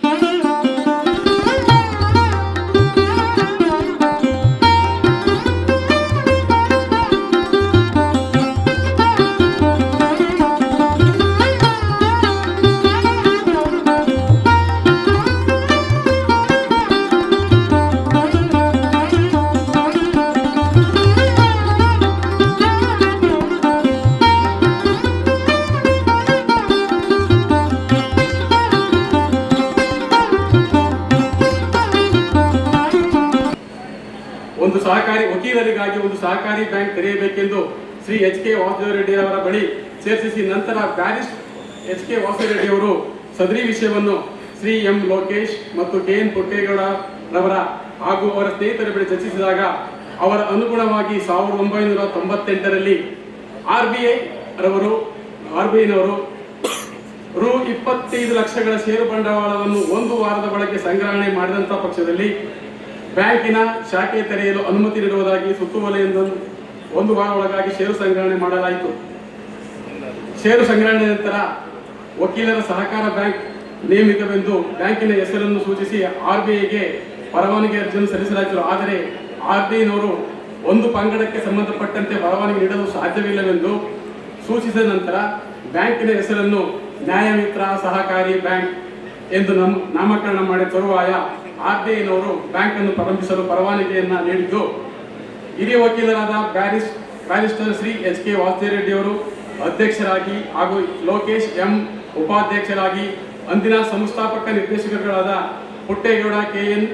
Thank you. H K Vasudeva Reddy ಅವರ ಬಳಿ ಚರ್ಚಿಸಿ ನಂತರ ಬ್ಯಾರಿಸ್ ಎಚ್ ಕೆ ವಾಸುದೇವರೆಡ್ಡಿ ಅವರು ಸದರಿ ವಿಷಯವನ್ನು ಶ್ರೀ ಎಂ ಲೋಕೇಶ್ ಮತ್ತು ಕೆ ಎನ್ ಪುಟ್ಟೇಗೌಡರವರ ಹಾಗೂ ಅವರ ಸ್ನೇಹಿತರ ಬಳಿ ಚರ್ಚಿಸಿದಾಗ ಅವರ ಅನುಗುಣವಾಗಿ ಸಾವಿರದ ಒಂಬೈನೂರ ತೊಂಬತ್ತೆಂಟರಲ್ಲಿ ಆರ್ ಬಿ ಐ ರವರು, ಆರ್ ಬಿ ಐನವರು ರು ಇಪ್ಪತ್ತೈದು ಲಕ್ಷಗಳ ಷೇರು ಬಂಡವಾಳವನ್ನು ಒಂದು ವಾರದ ಒಳಗೆ ಸಂಗ್ರಹಣೆ ಮಾಡಿದಂಥ ಪಕ್ಷದಲ್ಲಿ ಬ್ಯಾಂಕಿನ ಶಾಖೆ ತೆರೆಯಲು ಅನುಮತಿ ನೀಡುವುದಾಗಿ ಸುತ್ತುವಲೆಯಿಂದ ಒಂದು ವಾರ ಒಳಗಾಗಿ ಷೇರು ಸಂಗ್ರಹಣೆ ಮಾಡಲಾಯಿತು. ಷೇರು ಸಂಗ್ರಹಣೆ ನಂತರ ವಕೀಲರ ಸಹಕಾರ ಬ್ಯಾಂಕ್ ನೇಮಿತವೆಂದು ಬ್ಯಾಂಕಿನ ಹೆಸರನ್ನು ಸೂಚಿಸಿ ಆರ್ ಬಿ ಐಗೆ ಪರವಾನಗಿ ಅರ್ಜಿಯನ್ನು ಸಲ್ಲಿಸಲಾಯಿತು. ಆದರೆ ಆರ್ ಒಂದು ಪಂಗಡಕ್ಕೆ ಸಂಬಂಧಪಟ್ಟಂತೆ ಪರವಾನಗಿ ನೀಡಲು ಸಾಧ್ಯವಿಲ್ಲವೆಂದು ಸೂಚಿಸಿದ ನಂತರ ಬ್ಯಾಂಕಿನ ಹೆಸರನ್ನು ನ್ಯಾಯಮಿತ್ರ ಸಹಕಾರಿ ಬ್ಯಾಂಕ್ ಎಂದು ನಮ್ ನಾಮಕರಣ ಮಾಡಿ ತರುವಾಯ ಆರ್ ಬಿ ಬ್ಯಾಂಕನ್ನು ಪ್ರಾರಂಭಿಸಲು ಪರವಾನಗಿಯನ್ನು ನೀಡಿದ್ದು ಹಿರಿಯ ವಕೀಲರಾದ Bearys barrister Shri H K Vasudeva Reddy ಅವರು ಅಧ್ಯಕ್ಷರಾಗಿ ಹಾಗೂ ಲೋಕೇಶ್ ಎಂ ಉಪಾಧ್ಯಕ್ಷರಾಗಿ ಅಂದಿನ ಸಂಸ್ಥಾಪಕ ನಿರ್ದೇಶಕರುಗಳಾದ Puttegowda K N,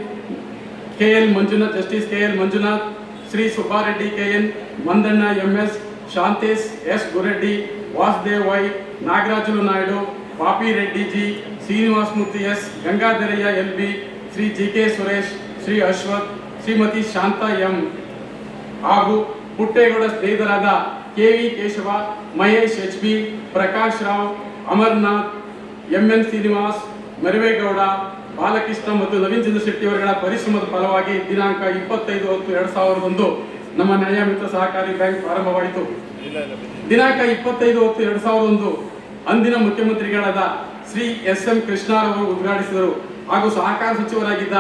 K L Manjunath, justice K L Manjunath, Shri Subba Reddy K N Mandanna M S, Shantesh S Gureddy, Vasudev Y Nagarajulu Naidu, Papi Reddy G, Srinivas Murthy S Gangadharaiah L B, Shri G K Suresh, Shri Ashwath, Shrimati Shanta M ಹಾಗೂ Puttegowda ಸ್ನೇಹಿತರಾದ K V Keshava, Mahesh H B Prakash Rao, Amarnath, M N Srinivas, Marivegowda, Balakrishna ಮತ್ತು ನವೀನ್ ಚಂದ್ರ ಶೆಟ್ಟಿ ಅವರುಗಳ ಪರಿಶ್ರಮದ ಫಲವಾಗಿ ದಿನಾಂಕ ಇಪ್ಪತ್ತೈದು ಹತ್ತು ಎರಡ್ ಸಾವಿರದ ಒಂದು ನಮ್ಮ ನ್ಯಾಯಮಿತ್ರ ಸಹಕಾರಿ ಬ್ಯಾಂಕ್ ಪ್ರಾರಂಭವಾಯಿತು. ದಿನಾಂಕ ಇಪ್ಪತ್ತೈದು ಹತ್ತು ಎರಡ್ ಸಾವಿರದ ಒಂದು ಅಂದಿನ ಮುಖ್ಯಮಂತ್ರಿಗಳಾದ ಶ್ರೀ ಎಸ್ ಎಂ ಕೃಷ್ಣಾರವರು ಉದ್ಘಾಟಿಸಿದರು. ಹಾಗೂ ಸಹಕಾರ ಸಚಿವರಾಗಿದ್ದ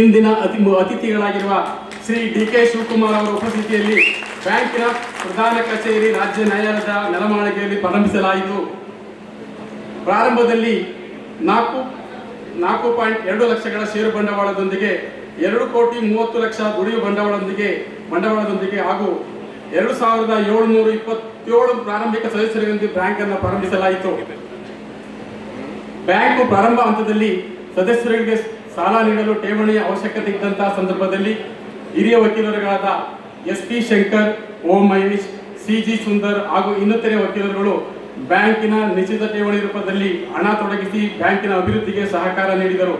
ಇಂದಿನ ಅತಿ ಅತಿಥಿಗಳಾಗಿರುವ ಶ್ರೀ ಡಿ ಕೆ ಶಿವಕುಮಾರ್ ಅವರ ಉಪಸ್ಥಿತಿಯಲ್ಲಿ ಬ್ಯಾಂಕಿನ ಪ್ರಧಾನ ಕಚೇರಿ, ರಾಜ್ಯ ನ್ಯಾಯಾಲಯದ ನೆಲಮಾಳಿಗೆಯಲ್ಲಿ ಪ್ರಾರಂಭಿಸಲಾಯಿತು. ಪ್ರಾರಂಭದಲ್ಲಿ ನಾಲ್ಕು ನಾಲ್ಕು ಪಾಯಿಂಟ್ ಎರಡು ಲಕ್ಷಗಳ ಷೇರು ಬಂಡವಾಳದೊಂದಿಗೆ ಎರಡು ಕೋಟಿ ಮೂವತ್ತು ಲಕ್ಷ ದುಡಿಯುವ ಬಂಡವಾಳದೊಂದಿಗೆ ಬಂಡವಾಳದೊಂದಿಗೆ ಹಾಗೂ ಎರಡು ಸಾವಿರದ ಏಳುನೂರ ಇಪ್ಪತ್ತೇಳು ಪ್ರಾರಂಭಿಕ ಸದಸ್ಯರೊಂದಿಗೆ ಬ್ಯಾಂಕ್ ಅನ್ನು ಪ್ರಾರಂಭಿಸಲಾಯಿತು. ಬ್ಯಾಂಕು ಪ್ರಾರಂಭ ಹಂತದಲ್ಲಿ ಸದಸ್ಯರಿಗೆ ಸಾಲ ನೀಡಲು ಠೇವಣಿಯ ಅವಶ್ಯಕತೆ ಇದ್ದಂತಹ ಸಂದರ್ಭದಲ್ಲಿ ಹಿರಿಯ ವಕೀಲರುಗಳಾದ S P Shankar, Om Mahesh, C G Sundar ಹಾಗೂ ಇನ್ನಿತರೆ ವಕೀಲರುಗಳು ಬ್ಯಾಂಕಿನ ನಿಶ್ಚಿತ ಠೇವಣಿ ರೂಪದಲ್ಲಿ ಹಣ ತೊಡಗಿಸಿ ಬ್ಯಾಂಕಿನ ಅಭಿವೃದ್ಧಿಗೆ ಸಹಕಾರ ನೀಡಿದರು.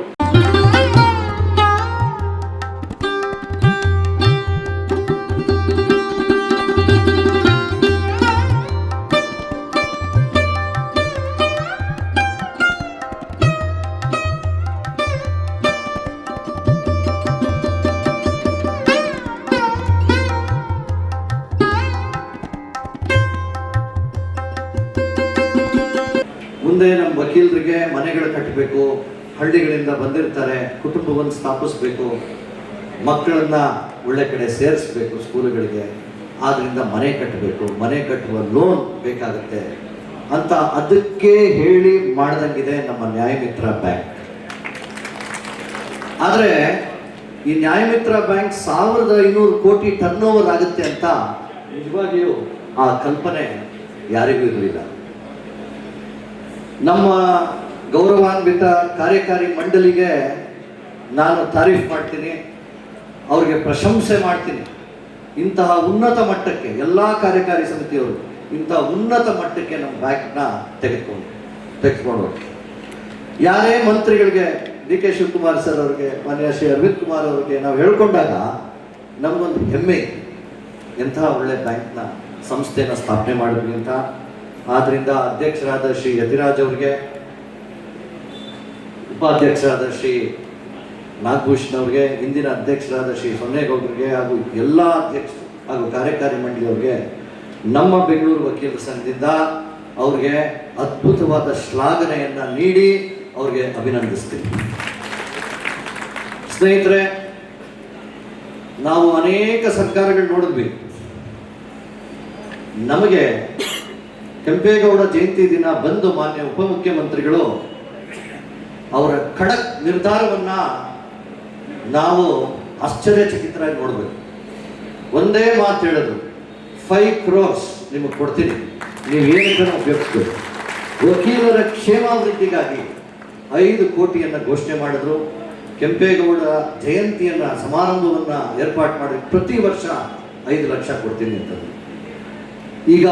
ಹಳ್ಳಿಗಳಿಂದ ಬಂದಿರ್ತಾರೆ, ಕುಟುಂಬವನ್ನು ಸ್ಥಾಪಿಸ್ಬೇಕು, ಮಕ್ಕಳನ್ನ ಒಳ್ಳೆ ಕಡೆ ಸೇರಿಸ್ಬೇಕು ಸ್ಕೂಲುಗಳಿಗೆ, ಆದ್ರಿಂದ ಮನೆ ಕಟ್ಟಬೇಕು ಮನೆ ಕಟ್ಟುವ ಲೋನ್ ಬೇಕಾಗುತ್ತೆ ಅಂತ ಅದಕ್ಕೆ ಹೇಳಿ ಮಾಡಿದಂಗಿದೆ ನಮ್ಮ ನ್ಯಾಯಮಿತ್ರ ಬ್ಯಾಂಕ್ ಆದರೆ, ಈ ನ್ಯಾಯಮಿತ್ರ ಬ್ಯಾಂಕ್ ಸಾವಿರದ ಐನೂರು ಕೋಟಿ ಟರ್ನ್ ಓವರ್ ಆಗುತ್ತೆ ಅಂತ ನಿಜವಾಗಿಯೂ ಆ ಕಲ್ಪನೆ ಯಾರಿಗೂ ಇರಲಿಲ್ಲ. ನಮ್ಮ ಗೌರವಾನ್ವಿತ ಕಾರ್ಯಕಾರಿ ಮಂಡಳಿಗೆ ನಾನು ತಾರೀಫ್ ಮಾಡ್ತೀನಿ, ಅವ್ರಿಗೆ ಪ್ರಶಂಸೆ ಮಾಡ್ತೀನಿ. ಇಂತಹ ಉನ್ನತ ಮಟ್ಟಕ್ಕೆ, ಎಲ್ಲ ಕಾರ್ಯಕಾರಿ ಸಮಿತಿಯವರು ಇಂತಹ ಉನ್ನತ ಮಟ್ಟಕ್ಕೆ ನಮ್ಮ ಬ್ಯಾಂಕ್ನ ತೆಗೆದುಕೊಂಡು ತೆಗೆದುಕೊಂಡು ಯಾರೇ ಮಂತ್ರಿಗಳಿಗೆ, ಡಿ ಕೆ ಶಿವಕುಮಾರ್ ಸರ್ ಅವ್ರಿಗೆ, ಮಾನ್ಯ ಶ್ರೀ ಅರವಿಂದ್ ಕುಮಾರ್ ಅವ್ರಿಗೆ ನಾವು ಹೇಳ್ಕೊಂಡಾಗ ನಮಗೊಂದು ಹೆಮ್ಮೆ. ಎಂತಹ ಒಳ್ಳೆ ಬ್ಯಾಂಕ್ನ ಸಂಸ್ಥೆನ ಸ್ಥಾಪನೆ ಮಾಡಿದ್ವಿ ಅಂತ. ಆದ್ದರಿಂದ ಅಧ್ಯಕ್ಷರಾದ ಶ್ರೀ ಯತಿರಾಜ್ ಅವರಿಗೆ ಉಪಾಧ್ಯಕ್ಷರಾದ ಶ್ರೀ ನಾಗಭೂಷಣ್ ಅವ್ರಿಗೆ ಹಿಂದಿನ ಅಧ್ಯಕ್ಷರಾದ ಶ್ರೀ ಸೊನ್ನೇಗೌಡರಿಗೆ ಹಾಗೂ ಎಲ್ಲ ಅಧ್ಯಕ್ಷ ಹಾಗೂ ಕಾರ್ಯಕಾರಿ ಮಂಡಳಿಯವ್ರಿಗೆ, ನಮ್ಮ ಬೆಂಗಳೂರು ವಕೀಲರ ಸಂಘದಿಂದ ಅವ್ರಿಗೆ ಅದ್ಭುತವಾದ ಶ್ಲಾಘನೆಯನ್ನು ನೀಡಿ ಅವ್ರಿಗೆ ಅಭಿನಂದಿಸ್ತೀನಿ. ಸ್ನೇಹಿತರೆ, ನಾವು ಅನೇಕ ಸರ್ಕಾರಗಳು ನೋಡಿದ್ವಿ. ನಮಗೆ ಕೆಂಪೇಗೌಡ ಜಯಂತಿ ದಿನ ಬಂದು ಮಾನ್ಯ ಉಪಮುಖ್ಯಮಂತ್ರಿಗಳು ಅವರ ಖಡಕ್ ನಿರ್ಧಾರವನ್ನ ನಾವು ಆಶ್ಚರ್ಯಚಕಿತರಾಗಿ ನೋಡಬೇಕು. ಒಂದೇ ಮಾತು ಹೇಳೋದು ಫೈವ್ ಕ್ರೋರ್ಸ್ ನಿಮಗೆ ಕೊಡ್ತೀನಿ. ನೀವು ಏನಕ್ಕೂ ಉಪಯೋಗಿಸ್ಬೇಕು ವಕೀಲರ ಕ್ಷೇಮಾಭಿವೃದ್ಧಿಗಾಗಿ ಐದು ಕೋಟಿಯನ್ನು ಘೋಷಣೆ ಮಾಡಿದ್ರು. ಕೆಂಪೇಗೌಡ ಜಯಂತಿಯನ್ನು ಸಮಾರಂಭವನ್ನು ಏರ್ಪಾಡು ಮಾಡಿ ಪ್ರತಿ ವರ್ಷ ಐದು ಲಕ್ಷ ಕೊಡ್ತೀನಿ ಅಂತ ಈಗ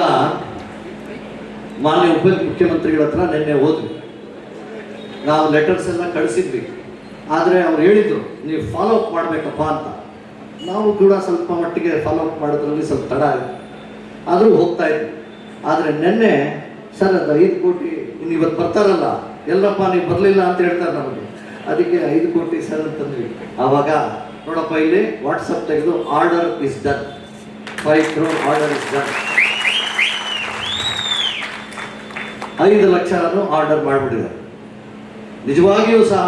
ಮಾನ್ಯ ಉಪ ಮುಖ್ಯಮಂತ್ರಿಗಳ ಹತ್ರ ನಿನ್ನೆ ಹೋದ್ವಿ. ನಾವು ಲೆಟರ್ಸ್ ಎಲ್ಲ ಕಳಿಸಿದ್ವಿ. ಆದರೆ ಅವ್ರು ಹೇಳಿದ್ರು, ನೀವು ಫಾಲೋ ಅಪ್ ಮಾಡಬೇಕಪ್ಪ ಅಂತ. ನಾವು ಕೂಡ ಸ್ವಲ್ಪ ಮಟ್ಟಿಗೆ ಫಾಲೋ ಅಪ್ ಮಾಡೋದ್ರಲ್ಲಿ ಸ್ವಲ್ಪ ತಡ ಆಗಿದೆ ಆದರೂ ಹೋಗ್ತಾ ಇದ್ವಿ. ಆದರೆ ನಿನ್ನೆ, ಸರ್, ಅದು ಐದು ಕೋಟಿ ಇನ್ನು ಇವತ್ತು ಬರ್ತಾರಲ್ಲ, ಎಲ್ಲಪ್ಪ ನೀವು ಬರಲಿಲ್ಲ ಅಂತ ಹೇಳ್ತಾರೆ ನಮಗೆ. ಅದಕ್ಕೆ ಐದು ಕೋಟಿ ಸರ್ ಅಂತಂದ್ವಿ ಆವಾಗ, ನೋಡಪ್ಪ, ಇಲ್ಲಿ ವಾಟ್ಸಪ್ ತೆಗೆದು order is done five crore order is done ಐದು ಲಕ್ಷನೂ ಆರ್ಡರ್ ಮಾಡಿಬಿಟ್ಟಿದ್ದಾರೆ. ನಿಜವಾಗಿಯೂ ಸಹ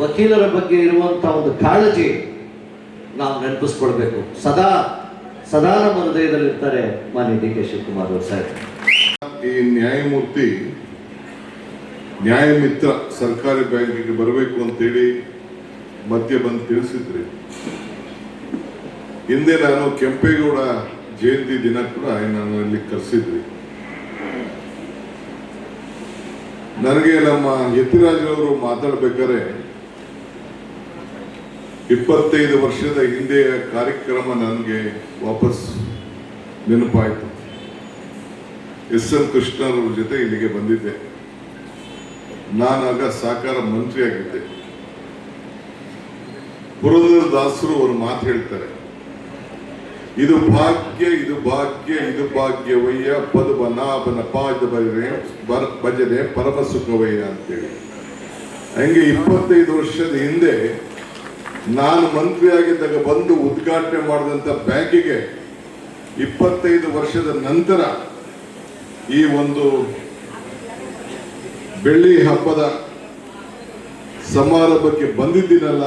ವಕೀಲರ ಬಗ್ಗೆ ಇರುವಂಥ ಒಂದು ಕಾಳಜಿ ನಾವು ನೆನಪಿಸ್ಕೊಳ್ಬೇಕು. ಸದಾ ಸದಾ ನಮ್ಮ ಹೃದಯದಲ್ಲಿರ್ತಾರೆ ಮಾನ್ಯ ಡಿ ಕೆ ಶಿವಕುಮಾರ್ ಅವರು ಸಾಹೇಬ್. ಈ ನ್ಯಾಯಮೂರ್ತಿ, ನ್ಯಾಯಮಿತ್ರ ಸರ್ಕಾರಿ ಬ್ಯಾಂಕಿಗೆ ಬರಬೇಕು ಅಂತೇಳಿ ಮಧ್ಯೆ ಬಂದು ತಿಳಿಸಿದ್ರಿ. ಹಿಂದೆ ನಾನು ಕೆಂಪೇಗೌಡ ಜಯಂತಿ ದಿನ ಕೂಡ ನಾನು ಇಲ್ಲಿ ಕರೆಸಿದ್ರಿ ನನಗೆ ನಮ್ಮ ಯತಿರಾಜರವರು ಮಾತಾಡ್ಬೇಕಾದ್ರೆ ಇಪ್ಪತ್ತೈದು ವರ್ಷದ ಹಿಂದೆಯ ಕಾರ್ಯಕ್ರಮ ನನಗೆ ವಾಪಸ್ ನೆನಪಾಯಿತು. ಎಸ್ ಎಂ ಕೃಷ್ಣರವ್ರ ಜೊತೆ ಇಲ್ಲಿಗೆ ಬಂದಿದ್ದೆ. ನಾನಾಗ ಸಾಕಾರ ಮಂತ್ರಿಯಾಗಿದ್ದೆ. ಪುರಂದರ ದಾಸರು ಅವರು ಮಾತು ಹೇಳ್ತಾರೆ. ಇದು ಭಾಗ್ಯ ಇದು ಭಾಗ್ಯ, ಇದು ಭಾಗ್ಯವಯ್ಯ ನಾಭನ ಪಾದ ಭಜನೆ ಬರ- ಭಜನೆ ಪರಮ ಸುಖವಯ್ಯ ಅಂತೇಳಿ. ಹಂಗೆ ಇಪ್ಪತ್ತೈದು ವರ್ಷದ ಹಿಂದೆ ನಾನು ಮಂತ್ರಿ ಆಗಿದ್ದಾಗ ಬಂದು ಉದ್ಘಾಟನೆ ಮಾಡಿದಂಥ ಬ್ಯಾಂಕಿಗೆ ಇಪ್ಪತ್ತೈದು ವರ್ಷದ ನಂತರ ಈ ಒಂದು ಬೆಳ್ಳಿ ಹಬ್ಬದ ಸಮಾರಂಭಕ್ಕೆ ಬಂದಿದ್ದೀನಲ್ಲ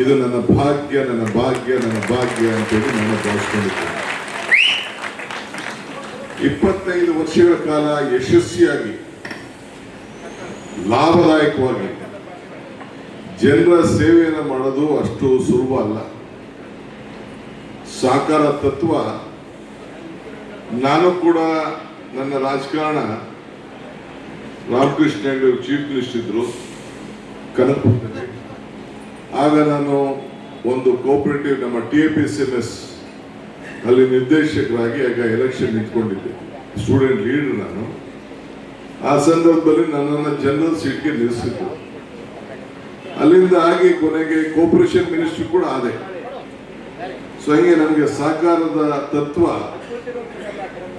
ಇದು ನನ್ನ ಭಾಗ್ಯ ನನ್ನ ಭಾಗ್ಯ ನನ್ನ ಭಾಗ್ಯ ಅಂತೇಳಿ ನಾನು ಭಾವಿಸ್ಕೊಂಡಿದ್ದೇನೆ. ಇಪ್ಪತ್ತೈದು ವರ್ಷಗಳ ಕಾಲ ಯಶಸ್ವಿಯಾಗಿ, ಲಾಭದಾಯಕವಾಗಿ ಜನರ ಸೇವೆಯನ್ನು ಮಾಡೋದು ಅಷ್ಟು ಸುಲಭ ಅಲ್ಲ. ಸಾಕಾರ ತತ್ವ, ನಾನು ಕೂಡ ನನ್ನ ರಾಜಕಾರಣ ರಾಮಕೃಷ್ಣ ಹೆಗಡೆ ಚೀಫ್ ಮಿನಿಸ್ಟರ್ ಇದ್ರು, ಕನಕಪುರದಲ್ಲಿ. ಆಗ ನಾನು ಒಂದು ಕೋಪರೇಟಿವ್ ನಮ್ಮ T A P S M S ಅಲ್ಲಿ ನಿರ್ದೇಶಕರಾಗಿ ಆಗ ಎಲೆಕ್ಷನ್ ನಿಂತ್ಕೊಂಡಿದ್ದೆ. ಸ್ಟೂಡೆಂಟ್ ಲೀಡರ್ ನಾನು. ಆ ಸಂದರ್ಭದಲ್ಲಿ ನನ್ನನ್ನು ಜನರಲ್ ಸೀಟ್ಗೆ ನಿಲ್ಲಿಸಿದ್ರು. ಅಲ್ಲಿಂದ ಆಗಿ ಕೊನೆಗೆ ಕೋಪರೇಷನ್ ಮಿನಿಸ್ಟರ್ ಕೂಡ ಆದೆ. ಸೊ ಹಂಗೆ ನನಗೆ ಸಹಕಾರದ ತತ್ವ,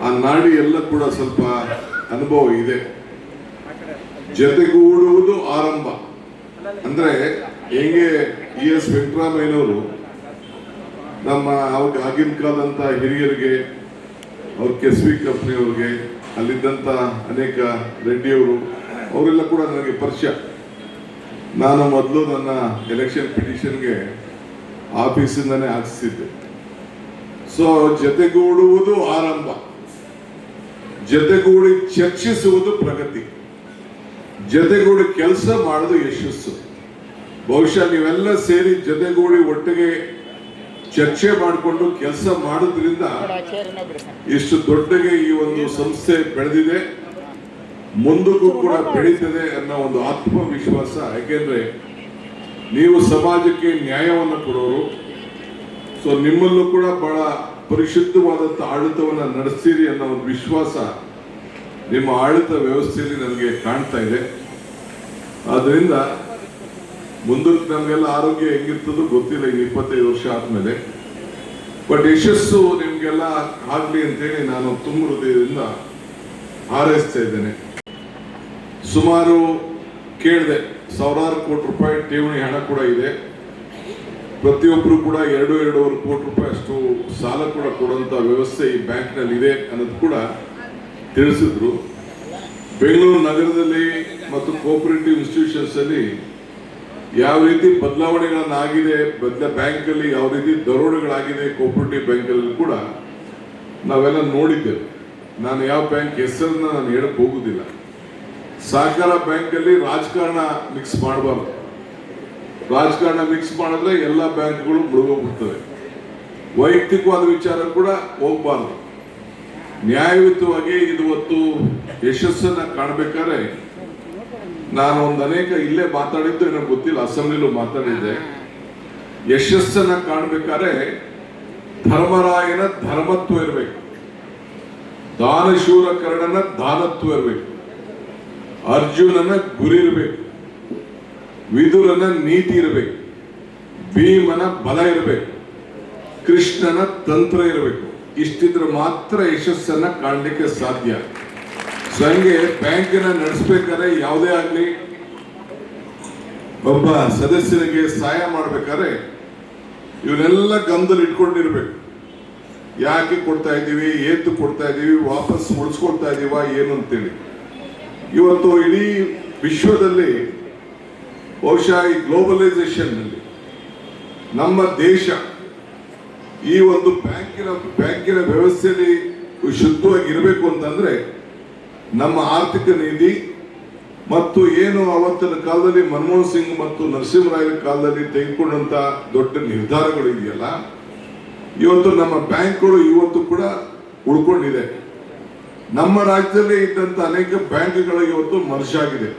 ಆ ನಾಡಿ ಎಲ್ಲ ಕೂಡ ಸ್ವಲ್ಪ ಅನುಭವ ಇದೆ. ಜೊತೆಗೂಡುವುದು ಆರಂಭ. ಅಂದ್ರೆ ಹೆಂಗೆ ಇ ಎಸ್ ವೆಂಕಟರಾಮಯ್ಯನವರು ನಮ್ಮ ಅವಾಗ ಆಗಿನ ಕಾಲದಂತ ಹಿರಿಯರಿಗೆ, ಅವ್ರ ಕೆಸ್ವಿ ಕಂಪ್ನಿಯವ್ರಿಗೆ ಅಲ್ಲಿದ್ದಂತ ಅನೇಕ ರೆಡ್ಡಿಯವರು, ಅವರೆಲ್ಲ ಕೂಡ ನನಗೆ ಪರಿಚಯ. ನಾನು ಮೊದಲು ನನ್ನ ಎಲೆಕ್ಷನ್ ಪಿಟಿಷನ್ಗೆ ಆಫೀಸಿಂದನೇ ಹಾಕಿಸಿದ್ದೆ ಸೊ ಜೊತೆಗೂಡುವುದು ಆರಂಭ. ಜೊತೆಗೂಡಿ ಚರ್ಚಿಸುವುದು ಪ್ರಗತಿ. ಜೊತೆಗೂಡಿ ಕೆಲಸ ಮಾಡೋದು ಯಶಸ್ಸು. ಬಹುಶಃ ನೀವೆಲ್ಲ ಸೇರಿ ಜೊತೆಗೂಡಿ ಒಟ್ಟಿಗೆ ಚರ್ಚೆ ಮಾಡಿಕೊಂಡು ಕೆಲಸ ಮಾಡೋದ್ರಿಂದ ಇಷ್ಟು ದೊಡ್ಡಗೆ ಈ ಒಂದು ಸಂಸ್ಥೆ ಬೆಳೆದಿದೆ. ಮುಂದಕ್ಕೂ ಕೂಡ ಬೆಳೀತದೆ ಅನ್ನೋ ಒಂದು ಆತ್ಮವಿಶ್ವಾಸ. ಯಾಕೆಂದ್ರೆ ನೀವು ಸಮಾಜಕ್ಕೆ ನ್ಯಾಯವನ್ನು ಕೊಡೋರು, ಸೊ ನಿಮ್ಮಲ್ಲೂ ಕೂಡ ಬಹಳ ಪರಿಶುದ್ಧವಾದಂಥ ಆಡಳಿತವನ್ನು ನಡೆಸ್ತೀರಿ ಅನ್ನೋ ಒಂದು ವಿಶ್ವಾಸ ನಿಮ್ಮ ಆಡಳಿತ ವ್ಯವಸ್ಥೆಯಲ್ಲಿ ನನಗೆ ಕಾಣ್ತಾ ಇದೆ. ಆದ್ರಿಂದ ಮುಂದಕ್ಕೆ ನಮಗೆಲ್ಲ ಆರೋಗ್ಯ ಹೆಂಗಿರ್ತದೋ ಗೊತ್ತಿಲ್ಲ, ಈಗ ಇಪ್ಪತ್ತೈದು ವರ್ಷ ಆದ್ಮೇಲೆ. ಬಟ್ ಯಶಸ್ಸು ನಿಮ್ಗೆಲ್ಲ ಆಗ್ಲಿ ಅಂತೇಳಿ ನಾನು ತುಂಬ ಹೃದಯದಿಂದ ಹಾರೈಸ್ತಾ ಇದ್ದೇನೆ. ಸುಮಾರು ಕೇಳಿದೆ, ಸಾವಿರಾರು ಕೋಟಿ ರೂಪಾಯಿ ಠೇವಣಿ ಹಣ ಕೂಡ ಇದೆ. ಪ್ರತಿಯೊಬ್ಬರು ಕೂಡ ಎರಡು, ಎರಡೂವರೆ ಕೋಟಿ ರೂಪಾಯಿ ಅಷ್ಟು ಸಾಲ ಕೂಡ ಕೊಡುವಂತ ವ್ಯವಸ್ಥೆ ಈ ಬ್ಯಾಂಕ್ನಲ್ಲಿ ಇದೆ ಅನ್ನೋದು ಕೂಡ ತಿಳಿಸಿದ್ರು. ಬೆಂಗಳೂರು ನಗರದಲ್ಲಿ ಮತ್ತು ಕೋಪರೇಟಿವ್ ಇನ್ಸ್ಟಿಟ್ಯೂಷನ್ಸ್ ಅಲ್ಲಿ ಯಾವ ರೀತಿ ಬದಲಾವಣೆಗಳನ್ನಾಗಿದೆ ಬದಲ ಬ್ಯಾಂಕ್ ಅಲ್ಲಿ ಯಾವ ರೀತಿ ದರೋಡೆಗಳಾಗಿದೆ, ಕೋಪರೇಟಿವ್ ಬ್ಯಾಂಕ್ ಅಲ್ಲಿ ಕೂಡ ನಾವೆಲ್ಲ ನೋಡಿದ್ದೇವೆ. ನಾನು ಯಾವ ಬ್ಯಾಂಕ್ ಹೆಸರನ್ನ ನಾನು ಹೇಳಕ್ ಹೋಗುದಿಲ್ಲ. ಸಹಕಾರ ಬ್ಯಾಂಕ್ ಅಲ್ಲಿ ರಾಜಕಾರಣ ಮಿಕ್ಸ್ ಮಾಡಬಾರ್ದು. ರಾಜಕಾರಣ ಮಿಕ್ಸ್ ಮಾಡಿದ್ರೆ ಎಲ್ಲ ಬ್ಯಾಂಕ್ಗಳು ಮುಳುಗೋಗ್ಬಿಡ್ತವೆ. ವೈಯಕ್ತಿಕವಾದ ವಿಚಾರ ಕೂಡ ಹೋಗ್ಬಾರ್ದು. ನ್ಯಾಯಯುತವಾಗಿ ಇದು ಹೊತ್ತು ಯಶಸ್ಸನ್ನ ಕಾಣಬೇಕಾದ್ರೆ ನಾನು ಒಂದು ಅನೇಕ ಇಲ್ಲೇ ಮಾತಾಡಿದ್ದು ಏನೋ ಗೊತ್ತಿಲ್ಲ ಅಸೆಂಬ್ಲಿಲೂ ಮಾತಾಡಿದ್ದೆ. ಯಶಸ್ಸನ್ನ ಕಾಣ್ಬೇಕಾದ್ರೆ ಧರ್ಮರಾಯನ ಧರ್ಮತ್ವ ಇರಬೇಕು. ದಾನಶೂರ ಕರ್ಣನ ದಾನತ್ವ ಇರಬೇಕು. ಅರ್ಜುನನ ಗುರಿ ಇರಬೇಕು. ವಿದುರನ ನೀತಿ ಇರಬೇಕು. ಭೀಮನ ಬಲ ಇರಬೇಕು. ಕೃಷ್ಣನ ತಂತ್ರ ಇರಬೇಕು. ಇಷ್ಟಿದ್ರೆ ಮಾತ್ರ ಯಶಸ್ಸನ್ನ ಕಾಣಲಿಕ್ಕೆ ಸಾಧ್ಯ. ಸೊ ಹಂಗೆ ಬ್ಯಾಂಕಿನ ನಡೆಸ್ಬೇಕಾದ್ರೆ ಯಾವುದೇ ಆಗಲಿ ಒಬ್ಬ ಸದಸ್ಯನಿಗೆ ಸಹಾಯ ಮಾಡ್ಬೇಕಾದ್ರೆ ಇವನ್ನೆಲ್ಲ ಗಮನದಲ್ಲಿ ಇಟ್ಕೊಂಡಿರ್ಬೇಕು. ಯಾಕೆ ಕೊಡ್ತಾ ಇದ್ದೀವಿ, ಏತು ಕೊಡ್ತಾ ಇದ್ದೀವಿ, ವಾಪಸ್ ಉಳಿಸ್ಕೊಡ್ತಾ ಇದ್ದೀವ ಏನು ಅಂತೇಳಿ. ಇವತ್ತು ಇಡೀ ವಿಶ್ವದಲ್ಲಿ ಬಹುಶಃ ಈ ಗ್ಲೋಬಲೈಸೇಷನ್ನಲ್ಲಿ ನಮ್ಮ ದೇಶ ಈ ಒಂದು ಬ್ಯಾಂಕಿನ ಬ್ಯಾಂಕಿನ ವ್ಯವಸ್ಥೆಯಲ್ಲಿ ಶುದ್ಧವಾಗಿ ಇರಬೇಕು ಅಂತಂದ್ರೆ ನಮ್ಮ ಆರ್ಥಿಕ ನೀತಿ ಮತ್ತು ಏನು ಅವತ್ತಿನ ಕಾಲದಲ್ಲಿ ಮನಮೋಹನ್ ಸಿಂಗ್ ಮತ್ತು ನರಸಿಂಹರಾಯರ ಕಾಲದಲ್ಲಿ ತೆಗೆದುಕೊಂಡಂತ ದೊಡ್ಡ ನಿರ್ಧಾರಗಳು ಇದೆಯಲ್ಲ, ಇವತ್ತು ನಮ್ಮ ಬ್ಯಾಂಕ್ಗಳು ಇವತ್ತು ಕೂಡ ಉಳ್ಕೊಂಡಿದೆ. ನಮ್ಮ ರಾಜ್ಯದಲ್ಲಿ ಇದ್ದಂತ ಅನೇಕ ಬ್ಯಾಂಕ್ಗಳು ಇವತ್ತು ಮನುಷ್ಯಾಗಿದೆ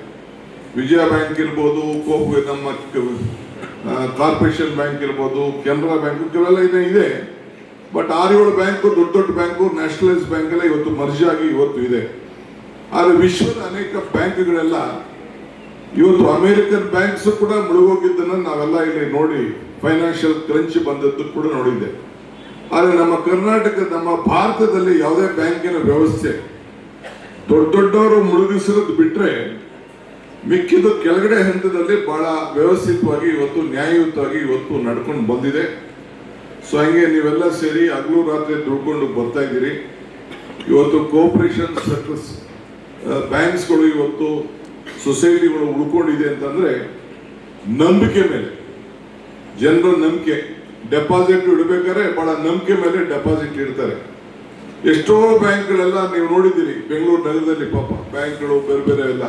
ವಿಜಯ ಬ್ಯಾಂಕ್ ಇರ್ಬೋದು ಕೋಪ್ ನಮ್ಮ ಕಾರ್ಪೊರೇಷನ್ ಬ್ಯಾಂಕ್ ಇರ್ಬೋದು, ಕೆನರಾ ಬ್ಯಾಂಕ್ ಕೆಲವೆಲ್ಲ ಇದೆ ಇದೆ. ಬಟ್ ಆರು ಏಳು ಬ್ಯಾಂಕು, ದೊಡ್ಡ ದೊಡ್ಡ ಬ್ಯಾಂಕು, ನ್ಯಾಷನಲೈಸ್ ಬ್ಯಾಂಕ್ ಎಲ್ಲ ಇವತ್ತು ಮರ್ಜ್ ಆಗಿ ಇವತ್ತು ಇದೆ. ಆದರೆ ವಿಶ್ವದ ಅನೇಕ ಬ್ಯಾಂಕ್ಗಳೆಲ್ಲ ಇವತ್ತು ಅಮೆರಿಕನ್ ಬ್ಯಾಂಕ್ಸ್ ಕೂಡ ಮುಳುಗೋಗಿದ್ದನ್ನ ನಾವೆಲ್ಲ ಇಲ್ಲಿ ನೋಡಿ ಫೈನಾನ್ಷಿಯಲ್ ಕ್ರಂಚ್ ಬಂದದ್ದು ಕೂಡ ನೋಡಿದ್ದೆ. ಆದರೆ ನಮ್ಮ ಕರ್ನಾಟಕ, ನಮ್ಮ ಭಾರತದಲ್ಲಿ ಯಾವುದೇ ಬ್ಯಾಂಕಿನ ವ್ಯವಸ್ಥೆ ದೊಡ್ಡ ದೊಡ್ಡವರು ಮುಳುಗಿಸಿರೋದು ಬಿಟ್ರೆ ಮಿಕ್ಕಿದ್ದು ಕೆಳಗಡೆ ಹಂತದಲ್ಲಿ ಬಹಳ ವ್ಯವಸ್ಥಿತವಾಗಿ ಇವತ್ತು ನ್ಯಾಯಯುತವಾಗಿ ಇವತ್ತು ನಡ್ಕೊಂಡು ಬಂದಿದೆ. ಸೊ ಹಂಗೆ ನೀವೆಲ್ಲ ಸೇರಿ ಹಗಲು ರಾತ್ರಿ ದುಡ್ಕೊಂಡು ಬರ್ತಾ ಇದ್ದೀರಿ. ಇವತ್ತು ಕೋಪರೇಷನ್ ಸೆಕ್ಟರ್ಸ್ ಬ್ಯಾಂಕ್ಸ್ಗಳು ಇವತ್ತು ಸೊಸೈಟಿಗಳು ಉಳ್ಕೊಂಡಿದೆ ಅಂತಂದ್ರೆ ನಂಬಿಕೆ ಮೇಲೆ. ಜನರ ನಂಬಿಕೆ. ಡೆಪಾಸಿಟ್ ಇಡಬೇಕಾದ್ರೆ ಭಾಳ ನಂಬಿಕೆ ಮೇಲೆ ಡೆಪಾಸಿಟ್ ಇಡ್ತಾರೆ. ಎಷ್ಟೋ ಬ್ಯಾಂಕ್ಗಳೆಲ್ಲ ನೀವು ನೋಡಿದ್ದೀರಿ, ಬೆಂಗಳೂರು ನಗರದಲ್ಲಿ ಪಾಪ ಬ್ಯಾಂಕ್ಗಳು ಬೇರೆ ಬೇರೆ ಎಲ್ಲ.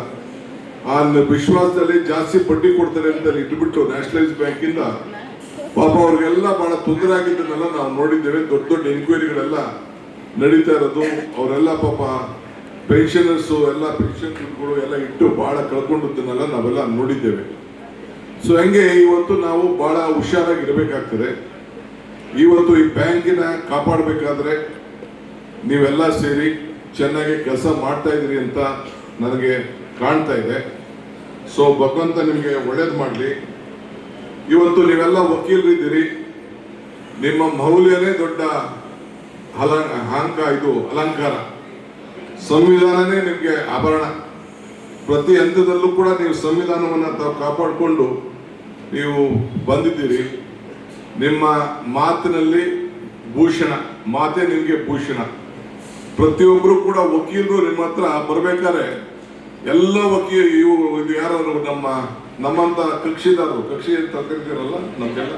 ಆ ವಿಶ್ವಾಸದಲ್ಲಿ ಜಾಸ್ತಿ ಬಡ್ಡಿ ಕೊಡ್ತಾರೆ ಅಂತ ಇಟ್ಬಿಟ್ಟು ನ್ಯಾಷನಲೈಸ್ ಬ್ಯಾಂಕ್ ಇಂದ ಪಾಪ ಅವ್ರಿಗೆಲ್ಲ ಬಹಳ ತೊಂದರೆ ಆಗಿದ್ದನ್ನೆಲ್ಲ ನಾವು ನೋಡಿದ್ದೇವೆ. ದೊಡ್ಡ ದೊಡ್ಡ ಎನ್ಕ್ವೈರಿಗಳೆಲ್ಲ ನಡೀತಾ ಇರೋದು. ಅವರೆಲ್ಲ ಪಾಪ ಪೆನ್ಷನರ್ಸ್ ಎಲ್ಲ ಪೆನ್ಷನ್ ದುಡ್ಡುಗಳು ಎಲ್ಲ ಇಟ್ಟು ಭಾಳ ಕಳ್ಕೊಂಡಿದ್ದನ್ನೆಲ್ಲ ನಾವೆಲ್ಲ ನೋಡಿದ್ದೇವೆ. ಸೊ ಹಂಗೆ ಇವತ್ತು ನಾವು ಬಹಳ ಹುಷಾರಾಗಿರಬೇಕಾಗ್ತದೆ. ಇವತ್ತು ಈ ಬ್ಯಾಂಕಿನ ಕಾಪಾಡಬೇಕಾದ್ರೆ ನೀವೆಲ್ಲ ಸೇರಿ ಚೆನ್ನಾಗಿ ಕೆಲಸ ಮಾಡ್ತಾ ಇದ್ದೀರಿ ಅಂತ ನನಗೆ ಕಾಣ್ತಾ ಇದೆ. ಸೊ ಭಗವಂತ ನಿಮಗೆ ಒಳ್ಳೇದು ಮಾಡಲಿ. ಇವತ್ತು ನೀವೆಲ್ಲ ವಕೀಲರಿದ್ದೀರಿ. ನಿಮ್ಮ ಮೌಲ್ಯನೇ ದೊಡ್ಡ ಅಲ ಇದು, ಅಲಂಕಾರ. ಸಂವಿಧಾನನೇ ನಿಮಗೆ ಆಭರಣ. ಪ್ರತಿ ಹಂತದಲ್ಲೂ ಕೂಡ ನೀವು ಸಂವಿಧಾನವನ್ನು ತಾವು ಕಾಪಾಡಿಕೊಂಡು ನೀವು ಬಂದಿದ್ದೀರಿ. ನಿಮ್ಮ ಮಾತಿನಲ್ಲಿ ಭೂಷಣ, ಮಾತೇ ನಿಮಗೆ ಭೂಷಣ. ಪ್ರತಿಯೊಬ್ಬರು ಕೂಡ ವಕೀಲರು ನಿಮ್ಮ ಹತ್ರ ಬರಬೇಕಾದ್ರೆ ಎಲ್ಲ ವಕೀಲ ಇವು ಯಾರು ನಮ್ಮ ನಮ್ಮಂತ ಕಕ್ಷಿದಾರರು ಕಕ್ಷಿ ಅಂತ ಕರಿತೀರಲ್ಲ ನಮ್ಗೆಲ್ಲ?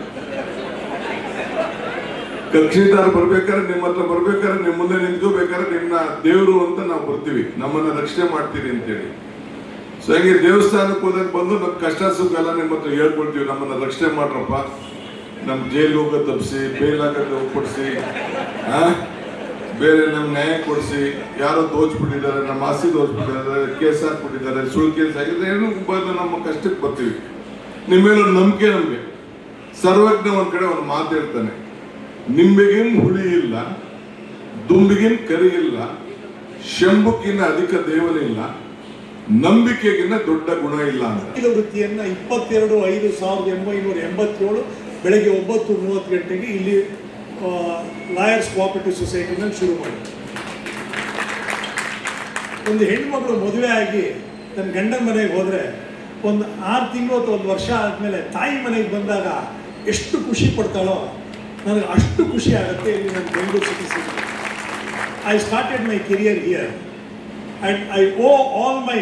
ಕಕ್ಷಿದಾರ ಬರ್ಬೇಕಾದ್ರೆ ನಿಮ್ಮ ಹತ್ರ ಬರ್ಬೇಕಾದ್ರೆ ನಿಮ್ಮ ಮುಂದೆ ನಿಂತ್ಕೋಬೇಕಾದ್ರೆ ನಿಮ್ಮನ್ನ ದೇವರು ಅಂತ ನಾವು ಬರ್ತೀವಿ. ನಮ್ಮನ್ನ ರಕ್ಷಣೆ ಮಾಡ್ತೀರಿ ಅಂತೇಳಿ. ಸೊ ಹಂಗೆ ದೇವಸ್ಥಾನಕ್ಕೆ ಹೋದಾಗ ಬಂದು ನಮ್ಮ ಕಷ್ಟ ಸುಖ ಎಲ್ಲ ನಿಮ್ಮ ಹತ್ರ ಹೇಳ್ಕೊಳ್ತೀವಿ. ನಮ್ಮನ್ನ ರಕ್ಷಣೆ ಮಾಡ್ರಪ್ಪ. ನಮ್ ಜೈಲಿಗೆ ಹೋಗೋ ತಪ್ಪಿಸಿ ಬೇಲ್ ಹಾಕೋದು ಆ? ಬೇರೆ ನಮ್ ನ್ಯಾಯ ಕೊಡಿಸಿ, ಯಾರೋ ದೋಚ್ಬಿಟ್ಟಿದ್ದಾರೆ, ನಮ್ಮ ಆಸ್ತಿ ದೋಚ್ಬಿಟ್ಟಿದ್ದಾರೆ, ಕೇಸ್ ಹಾಕ್ಬಿಟ್ಟಿದ್ದಾರೆ, ಸುಳ್ಳು ಕೇಸ್ ಆಗಿದ್ರೆ ಏನು ಬಂದು ನಮ್ಮ ಕಷ್ಟಕ್ಕೆ ಬರ್ತೀವಿ. ನಿಮ್ಮ ನಂಬಿಕೆ ನಮಗೆ. ಸರ್ವಜ್ಞ ಒಂದು ಕಡೆ ಒಂದು ಮಾತು ಹೇಳ್ತಾನೆ. ನಿಂಬೆಗಿನ್ ಹುಳಿ ಇಲ್ಲ, ದುಂಬಿಗಿನ್ ಕರಿ ಇಲ್ಲ, ಶಂಭುಕಿನ್ನ ಅಧಿಕ ದೇವನಿಲ್ಲ ನಂಬಿಕೆಗಿನ್ನ ದೊಡ್ಡ ಗುಣ ಇಲ್ಲ ಅಂತ ವೃತ್ತಿಯನ್ನ ಇಪ್ಪತ್ತೆರಡು, ಐದು ಸಾವಿರದ ಒಂಬೈನೂರ ಎಂಬತ್ತೇಳು ಬೆಳಗ್ಗೆ ಒಂಬತ್ತು ಮೂವತ್ತು ಗಂಟೆಗೆ ಇಲ್ಲಿ ಲಾಯರ್ಸ್ ಕೋಆಪರೇಟಿವ್ ಸೊಸೈಟಿನಲ್ಲಿ ಶುರು ಮಾಡಿ ಒಂದು ಹೆಣ್ಮಗಳು ಮದುವೆ ಆಗಿ ತನ್ನ ಗಂಡನ ಮನೆಗೆ ಹೋದರೆ ಒಂದು ಆರು ತಿಂಗಳು ಅಥವಾ ಒಂದು ವರ್ಷ ಆದಮೇಲೆ ತಾಯಿ ಮನೆಗೆ ಬಂದಾಗ ಎಷ್ಟು ಖುಷಿ ಪಡ್ತಾಳೋ ನನಗೆ ಅಷ್ಟು ಖುಷಿ ಆಗುತ್ತೆ ಇಲ್ಲಿ ನನ್ನ Bengaluru city city I started my career here and I owe all my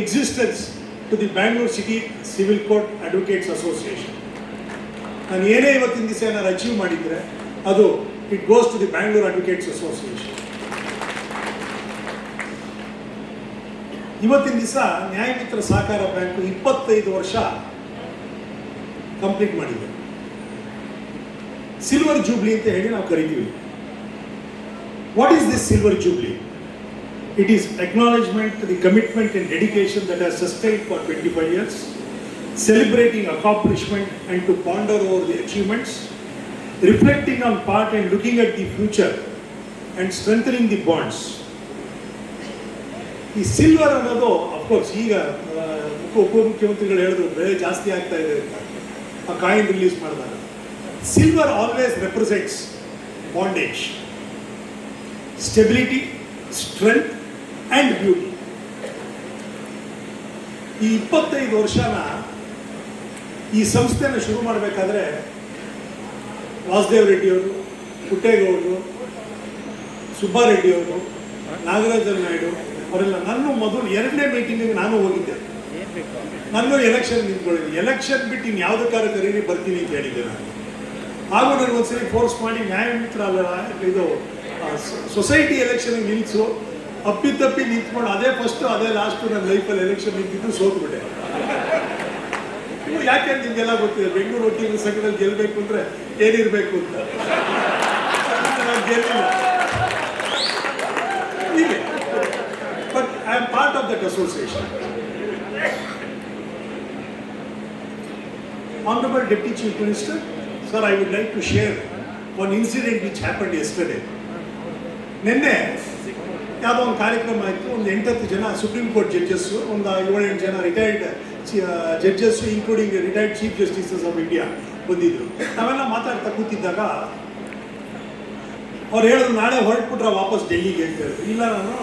existence to the Bangalore city civil court advocates association ನಾನು ಏನೇ ಇವತ್ತಿನ ದಿವಸ ಏನಾದ್ರು ಅಚೀವ್ ಮಾಡಿದರೆ ಅದು it goes to the Bangalore advocates association ಇವತ್ತಿನ ದಿವಸ ನ್ಯಾಯಮಿತ್ರ ಸಹಕಾರ ಬ್ಯಾಂಕ್ ಇಪ್ಪತ್ತೈದು ವರ್ಷ ಕಂಪ್ಲೀಟ್ ಮಾಡಿದೆ. ಸಿಲ್ವರ್ ಜೂಬ್ಲಿ ಅಂತ ಹೇಳಿ ನಾವು ಕರಿತೀವಿ what is this silver jubilee it is acknowledgement to the commitment and dedication that has sustained for 25 years, celebrating accomplishment and to ponder over the achievements, reflecting on part and looking at the future and strengthening the bonds. ಈ silver ಅನ್ನೋದು of course ಈಗ ಉಪ ಉಪಮುಖ್ಯಮಂತ್ರಿಗಳು ಹೇಳಿದ್ರು ಬೆಲೆ ಜಾಸ್ತಿ ಆಗ್ತಾ ಇದೆ ಅಂತ ಆ ಕಾಯಿನ್ ರಿಲೀಸ್ ಮಾಡಿದಾಗ silver always represents bondage stability strength and beauty ಈ ಇಪ್ಪತ್ತೈದು ವರ್ಷನ ಈ ಸಂಸ್ಥೆನ ಶುರು ಮಾಡಬೇಕಾದ್ರೆ ವಾಸುದೇವ್ ರೆಡ್ಡಿಯವರು ಪುಟ್ಟೇಗೌಡರು ಸುಬ್ಬಾರೆಡ್ಡಿಯವರು ನಾಗರಾಜನ್ ನಾಯ್ಡು ಅವರೆಲ್ಲ ನನ್ನ ಮೊದಲು ಎರಡನೇ ಮೀಟಿಂಗಿಗೆ ನಾನು ಹೋಗಿದ್ದೆ. ನಾನು ಎಲೆಕ್ಷನ್ ನಿಂತ್ಕೊಂಡಿದ್ದೆ ಎಲೆಕ್ಷನ್ ಬಿಟ್ಟು ಇನ್ನು ಯಾವುದಕ್ಕಾರ ಕರೀರಿ ಬರ್ತೀನಿ ಅಂತ ಹೇಳಿದ್ದೆ ನಾನು. ಹಾಗೂ ಒಂದ್ಸರಿ ಫೋರ್ಸ್ ಮಾಡಿ ನ್ಯಾಯಮಿತ್ರ ಇದು ಸೊಸೈಟಿ ಎಲೆಕ್ಷನ್ ನಿಲ್ಲಿಸು ಅಪ್ಪಿತಪ್ಪಿ ನಿಂತ್ಕೊಂಡು ಅದೇ ಫಸ್ಟ್ ಅದೇ ಲಾಸ್ಟ್ ನನ್ನ ಲೈಫಲ್ಲಿ ಎಲೆಕ್ಷನ್ ನಿಂತಿದ್ದು ಸೋತ್ಬಿಟ್ಟೆ. ಯಾಕೆ ನಿಮ್ಗೆಲ್ಲ ಗೊತ್ತಿದೆ? ಬೆಂಗಳೂರು ವಕೀಲರ ಸಂಘದಲ್ಲಿ ಗೆಲ್ಲಬೇಕು ಅಂದ್ರೆ ಏನಿರಬೇಕು ಅಂತ. ನಾನು ಗೆಲ್ಲಿಲ್ಲ. But I am part of that association honourable deputy chief Minister, sir, I would like to share one incident which happened yesterday. ನಿನ್ನೆ ಯಾವುದೋ ಒಂದು ಕಾರ್ಯಕ್ರಮ ಆಯಿತು ಒಂದು ಎಂಟತ್ತು ಜನ ಸುಪ್ರೀಂ ಕೋರ್ಟ್ ಜಡ್ಜಸ್ಸು ಒಂದು ಏಳೆಂಟು ಜನ retired judges including retired chief justices of India ಬಂದಿದ್ರು. ನಾವೆಲ್ಲ ಮಾತಾಡ್ತಾ ಕೂತಿದ್ದಾಗ ಅವ್ರು ಹೇಳಿದ್ರು ನಾಳೆ ಹೊರಟ್ಬಿಟ್ರೆ ವಾಪಸ್ ಡೆಲ್ಲಿಗೆ ಅಂತ ಹೇಳಿದ್ರು. ಇಲ್ಲ ನಾನು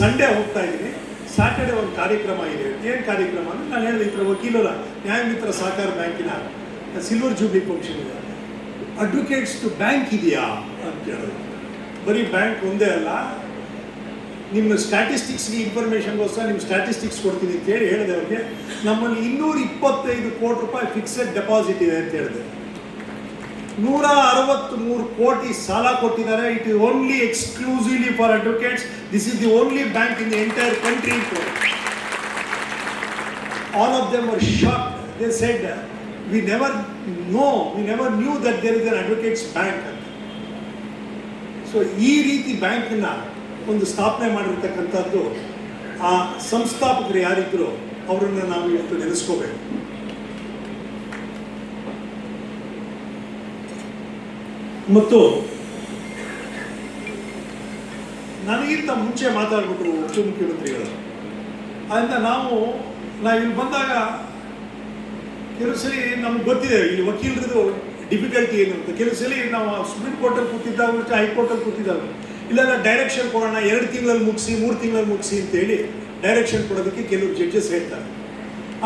ಸಂಡೇ ಹೋಗ್ತಾ ಇದ್ದೀನಿ ಸ್ಯಾಟರ್ಡೆ ಒಂದು ಕಾರ್ಯಕ್ರಮ ಇದೆ ಏನು ಕಾರ್ಯಕ್ರಮ? ಅಂದರೆ ನಾನು ಹೇಳಿದೆ ಈ ವಕೀಲರ ನ್ಯಾಯಮಿತ್ರ ಸಹಕಾರ ಬ್ಯಾಂಕಿನ ಸಿಲ್ವರ್ ಜೂಬ್ಲಿ ಫಂಕ್ಷನ್ ಇದೆ. ಅಡ್ವೊಕೇಟ್ಸ್ ಟು ಬ್ಯಾಂಕ್ ಇದೆಯಾ ಅಂತ ಹೇಳೋದು ಬರೀ ಬ್ಯಾಂಕ್ ಒಂದೇ ಅಲ್ಲ, ನಿಮ್ಮ ಸ್ಟ್ಯಾಟಿಸ್ಟಿಕ್ಸ್ಗೆ ಇನ್ಫಾರ್ಮೇಷನ್ಗೋಸ್ಕರ ನಿಮ್ಮ ಸ್ಟ್ಯಾಟಿಸ್ಟಿಕ್ಸ್ ಕೊಡ್ತೀನಿ ಅಂತ ಹೇಳಿ ಹೇಳಿದೆ ಅವ್ರಿಗೆ. ನಮ್ಮಲ್ಲಿ ಇನ್ನೂರ ಇಪ್ಪತ್ತೈದು ಕೋಟಿ ರೂಪಾಯಿ ಫಿಕ್ಸೆಡ್ ಡೆಪಾಸಿಟ್ ಇದೆ ಅಂತ ಹೇಳಿದೆ ನೂರ ಅರವತ್ತ್ಮೂರು ಕೋಟಿ ಸಾಲ ಕೊಟ್ಟಿದ್ದಾರೆ. It is only exclusively for advocates this is the only bank in the entire country all of them are shock they said we never know we never knew that there is an advocates bank ಅಂತ so ಈ ರೀತಿ ಬ್ಯಾಂಕನ್ನ ಒಂದು ಸ್ಥಾಪನೆ ಮಾಡಿರ್ತಕ್ಕಂಥದ್ದು, ಆ ಸಂಸ್ಥಾಪಕರು ಯಾರಿದ್ರು, ಅವರನ್ನು ನಾವು ಇವತ್ತು ನೆನೆಸ್ಕೋಬೇಕು. ಮತ್ತು ನನಗಿಂತ ಮುಂಚೆ ಮಾತಾಡ್ಬಿಟ್ರು ಉಪಮುಖ್ಯಮಂತ್ರಿಗಳು. ಅದರಿಂದ ನಾವು ನಾವು ಇಲ್ಲಿ ಬಂದಾಗ ಕೆಲವು ಸಲ ನಮ್ಗೆ ಗೊತ್ತಿದೆ ಈ ವಕೀಲರದು ಡಿಫಿಕಲ್ಟಿ ಏನು ಅಂತ. ಕೆಲವು ಸಲ ನಾವು ಸುಪ್ರೀಂ ಕೋರ್ಟಲ್ಲಿ ಕೂತಿದ್ದಾಗ ಹೈಕೋರ್ಟಲ್ಲಿ ಕೂತಿದ್ದಾಗ ಇಲ್ಲ ಡೈರೆಕ್ಷನ್ ಕೊಡೋಣ ಎರಡು ತಿಂಗಳಲ್ಲಿ ಮುಗಿಸಿ ಮೂರು ತಿಂಗಳಲ್ಲಿ ಮುಗಿಸಿ ಅಂತೇಳಿ ಡೈರೆಕ್ಷನ್ ಕೊಡೋದಕ್ಕೆ ಕೆಲವು ಜಡ್ಜಸ್ ಹೇಳ್ತಾರೆ.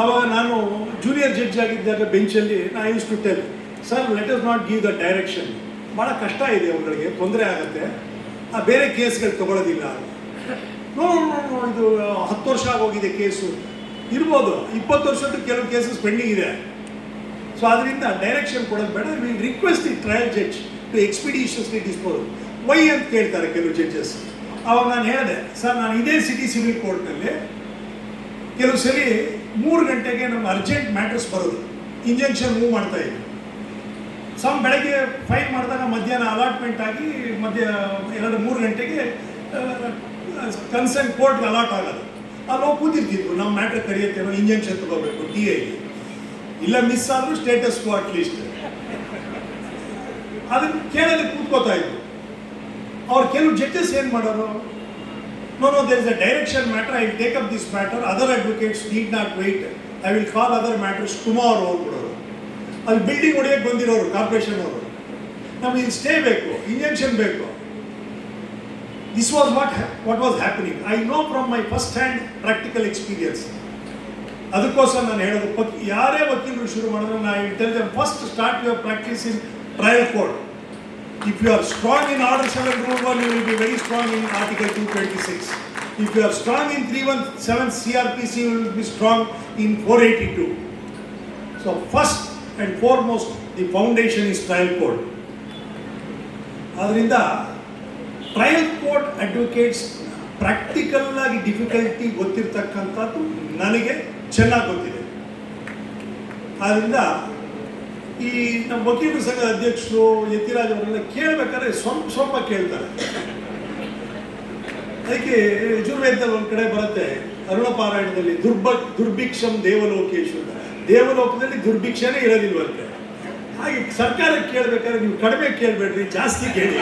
ಆವಾಗ ನಾನು ಜೂನಿಯರ್ ಜಡ್ಜ್ ಆಗಿದ್ದಾಗ ಬೆಂಚಲ್ಲಿ ನಾ use to tell sir let is not give the direction ಭಾಳ ಕಷ್ಟ ಇದೆ ಅವುಗಳಿಗೆ ತೊಂದರೆ ಆಗುತ್ತೆ. ಆ ಬೇರೆ ಕೇಸ್ಗಳು ನೋ, ನೋ, ಇದು ಹತ್ತು ವರ್ಷ ಆಗೋಗಿದೆ ಕೇಸು. ಇರ್ಬೋದು. ಇಪ್ಪತ್ತು ವರ್ಷದ ಕೆಲವು ಕೇಸಸ್ ಪೆಂಡಿಂಗ್ ಇದೆ. ಸೊ ಅದರಿಂದ ಡೈರೆಕ್ಷನ್ ಕೊಡೋದು ಬೇಡ. Will request the trial judge to expeditiously dispose why ಅಂತ ಕೇಳ್ತಾರೆ ಕೆಲವು ಜಡ್ಜಸ್ ಅವಾಗ ನಾನು ಹೇಳಿದೆ, ಸರ್, ನಾನು ಇದೇ ಸಿಟಿ ಸಿವಿಲ್ ಕೋರ್ಟ್ನಲ್ಲಿ ಕೆಲವು ಸರಿ ಮೂರು ಗಂಟೆಗೆ ನಮ್ಮ ಅರ್ಜೆಂಟ್ ಮ್ಯಾಟರ್ಸ್ ಬರೋದು. ಇಂಜೆಕ್ಷನ್ ಮೂವ್ ಮಾಡ್ತಾ ಇದ್ವಿ ಸಮ್ ಬೆಳಗ್ಗೆ ಫೈನ್ ಮಾಡಿದಾಗ ಮಧ್ಯಾಹ್ನ ಅಲಾಟ್ಮೆಂಟ್ ಆಗಿ ಮಧ್ಯ ಎರಡು ಮೂರು ಗಂಟೆಗೆ ಕನ್ಸರ್ನ್ ಕೋರ್ಟ್ಗೆ ಅಲಾಟ್ ಆಗೋದು. ಅಲ್ಲಿ ಹೋಗಿ ಕೂತಿರ್ತಿದ್ರು. ನಮ್ಮ ಮ್ಯಾಟ್ರ್ ಕರೆಯುತ್ತೇನೋ ಇಂಜೆಕ್ಷನ್ ತಗೋಬೇಕು ಟಿ ಐಗೆ ಇಲ್ಲ ಮಿಸ್ ಆದರೂ ಸ್ಟೇಟಸ್ ಕೋ ಅಟ್ ಲೀಸ್ಟ್ ಅದನ್ನು ಕೇಳೋದಕ್ಕೆ ಕೂತ್ಕೋತಾ ಇದ್ರು. ಅವ್ರು ಕೆಲವು ಜಡ್ಜಸ್ ಏನು ಮಾಡೋರು? No no there is a direction matter I will take up this matter other advocates need not wait I will call other matters tomorrow ಹೋಗ್ಬಿಡೋರು ಅಲ್ಲಿ ಬಿಲ್ಡಿಂಗ್ ಹೊಡೆಯಕ್ಕೆ ಬಂದಿರೋರು ಕಾರ್ಪೊರೇಷನ್ ಅವರು. ನಮಗೆ ಇಲ್ಲಿ ಸ್ಟೇ ಬೇಕು ಇಂಜೆಕ್ಷನ್ ಬೇಕು. This was what, what was happening. I know from my first hand practical experience ಅದಕ್ಕೋಸ್ಕರ ನಾನು ಹೇಳೋದು ಪಕ್ ಯಾರೇ ವಕೀಲರು ಶುರು ಮಾಡಿದ್ರೆ ನಾನು tell them first start your practice in trial court if you are strong in order seven rule one you will be very strong in article two twenty six If you are strong in 317 CRPC, you will be strong in 482. So first and foremost, the foundation most the foundation is trial court advocates practical ಆಗಿ difficulty ಗೊತ್ತಿರತಕ್ಕಂಥದ್ದು ನನಗೆ ಚೆನ್ನಾಗಿ ಗೊತ್ತಿದೆ. ಆದ್ದರಿಂದ ಈ ನಮ್ಮ ವಕೀಲರ ಸಂಘದ ಅಧ್ಯಕ್ಷರು ಯತಿರಾಜ್ ಅವರೆಲ್ಲ ಕೇಳಬೇಕಾದ್ರೆ ಸ್ವಲ್ಪ ಸ್ವಲ್ಪ ಕೇಳ್ತಾರೆ. ಅದಕ್ಕೆ ಯಜುರ್ವೇದದಲ್ಲಿ ಒಂದು ಕಡೆ ಬರುತ್ತೆ, ಅರುಣಪಾರಾಯಣದಲ್ಲಿ ದುರ್ಬ, ದುರ್ಭಿಕ್ಷಂ ದೇವಲೋಕೇಶ್ವರ ದೇವಲೋಕದಲ್ಲಿ ದುರ್ಭಿಕ್ಷನೇ ಇರೋದಿಲ್ವಂತೆ. ಹಾಗೆ ಸರ್ಕಾರಕ್ಕೆ ಕೇಳಬೇಕಾದ್ರೆ ನೀವು ಕಡಿಮೆ ಕೇಳಬೇಡ್ರಿ, ಜಾಸ್ತಿ ಕೇಳಿ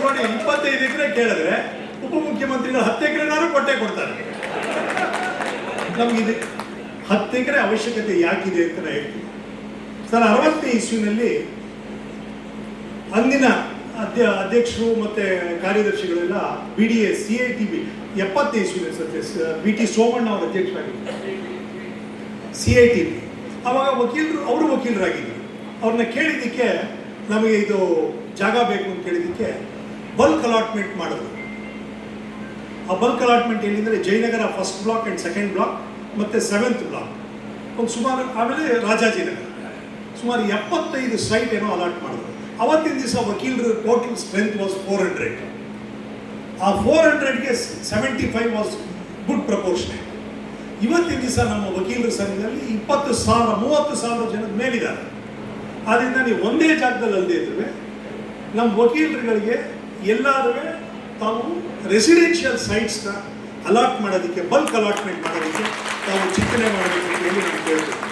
ನೋಡಿ ಇಪ್ಪತ್ತೈದು ಎಕರೆ ಕೇಳಿದ್ರೆ ಉಪಮುಖ್ಯಮಂತ್ರಿಗಳು ಹತ್ತು ಎಕರೆನಾರು ಕೊಟ್ಟೆ ಕೊಡ್ತಾರೆ. ನಮ್ಗಿದೆ ಹತ್ತು ಎಕರೆ ಅವಶ್ಯಕತೆ ಯಾಕಿದೆ ಅಂತ ಹೇಳ್ತೀನಿ. ಸರ್, ಅರವತ್ತನೇ ಇಸ್ವಿನಲ್ಲಿ ಅಂದಿನ ಅಧ್ಯ, ಅಧ್ಯಕ್ಷರು ಮತ್ತೆ ಕಾರ್ಯದರ್ಶಿಗಳೆಲ್ಲ B D A C I T B, ಎಪ್ಪತ್ತನೇ ಇಸ್ವಿ ಸತ್ಯ ಬಿ ಟಿ ಸೋಮಣ್ಣ ಅವರು ಅಧ್ಯಕ್ಷರಾಗಿದ್ದರು. C I T B. ಅವಾಗ ವಕೀಲರು, ಅವರು ವಕೀಲರಾಗಿದ್ದರು. ಅವ್ರನ್ನ ಕೇಳಿದ್ದಕ್ಕೆ ನಮಗೆ ಇದು ಜಾಗ ಬೇಕು ಅಂತ ಕೇಳಿದ್ದಕ್ಕೆ ಬಲ್ಕ್ ಅಲಾಟ್ಮೆಂಟ್ ಮಾಡಿದ್ರು. ಆ bulk allotment ಏನಿದ್ರೆ Jayanagar first block and second block ಮತ್ತು ಸೆವೆಂತ್ ಬ್ಲಾಕ್. ಒಂದು ಸುಮಾರು ಆಮೇಲೆ ರಾಜಾಜಿನಗರ ಸುಮಾರು ಎಪ್ಪತ್ತೈದು ಸೈಟ್ ಏನೋ ಅಲಾಟ್ ಮಾಡಿದ್ರು. ಅವತ್ತಿನ ದಿವಸ ವಕೀಲರು total strength was four hundred ಆ four ಹಂಡ್ರೆಡ್ಗೆ seventy five was good proportion ಇವತ್ತಿನ ದಿವಸ ನಮ್ಮ ವಕೀಲರ ಸಂಘದಲ್ಲಿ ಇಪ್ಪತ್ತು ಸಾವಿರ, ಮೂವತ್ತು ಸಾವಿರ ಜನದ ಮೇಲಿದ್ದಾರೆ. ಆದ್ದರಿಂದ ನೀವು ಒಂದೇ ಜಾಗದಲ್ಲಿ ಅಲ್ಲದೆ ಇದ್ರೆ, ನಮ್ಮ ವಕೀಲರುಗಳಿಗೆ ಎಲ್ಲರೂ ತಾವು ರೆಸಿಡೆನ್ಷಿಯಲ್ ಸೈಟ್ಸ್ನ ಅಲಾಟ್ ಮಾಡೋದಕ್ಕೆ ಬಲ್ಕ್ ಅಲಾಟ್ಮೆಂಟ್ ಮಾಡೋದಕ್ಕೆ ತಾವು ಚಿಂತನೆ ಮಾಡಬೇಕು ಅಂತ ಹೇಳಿ ನಾನು ಕೇಳ್ತೀನಿ.